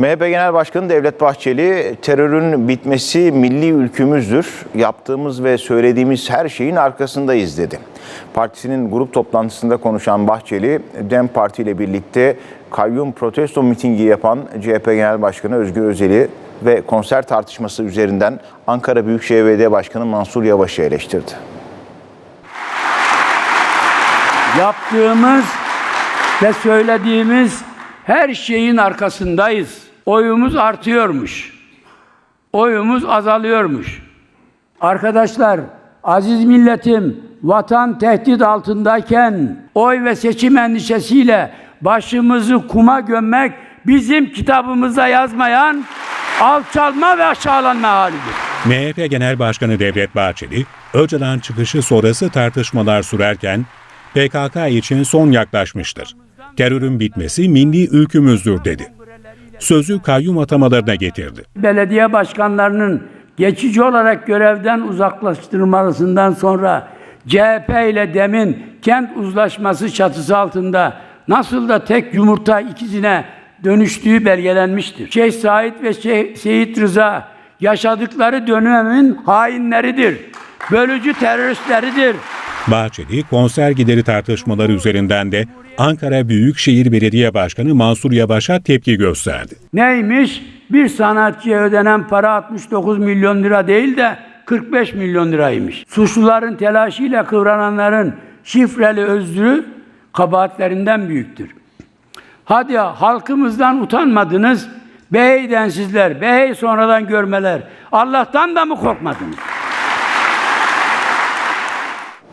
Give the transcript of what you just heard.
MHP Genel Başkanı Devlet Bahçeli, terörün bitmesi milli ülkümüzdür. Yaptığımız ve söylediğimiz her şeyin arkasındayız dedi. Partisinin grup toplantısında konuşan Bahçeli, DEM Parti ile birlikte kayyum protesto mitingi yapan CHP Genel Başkanı Özgür Özel'i ve konser tartışması üzerinden Ankara Büyükşehir Belediye Başkanı Mansur Yavaş'ı eleştirdi. Yaptığımız ve söylediğimiz her şeyin arkasındayız. Oyumuz artıyormuş. Oyumuz azalıyormuş. Arkadaşlar, aziz milletim, vatan tehdit altındayken oy ve seçim endişesiyle başımızı kuma gömmek bizim kitabımıza yazmayan alçalma ve aşağılanma halidir. MHP Genel Başkanı Devlet Bahçeli, Öcalan çıkışı sonrası tartışmalar sürerken PKK için son yaklaşmıştır. Terörün bitmesi milli ülkümüzdür dedi. Sözü kayyum atamalarına getirdi. belediye başkanlarının geçici olarak görevden uzaklaştırılmasından sonra CHP ile DEM'in kent uzlaşması çatısı altında nasıl da tek yumurta ikizine dönüştüğü belgelenmiştir. Şeyh Said ve Şeyh Seyit Rıza yaşadıkları dönemin hainleridir. Bölücü teröristleridir. Bahçeli, konser gideri tartışmaları üzerinden de Ankara Büyükşehir Belediye Başkanı Mansur Yavaş'a tepki gösterdi. Neymiş? Bir sanatçıya ödenen para 69 milyon lira değil de 45 milyon liraymış. Suçluların telaşıyla kıvrananların şifreli özrü kabahatlerinden büyüktür. Hadi ya, halkımızdan utanmadınız, beyden sizler, bey sonradan görmeler. Allah'tan da mı korkmadınız?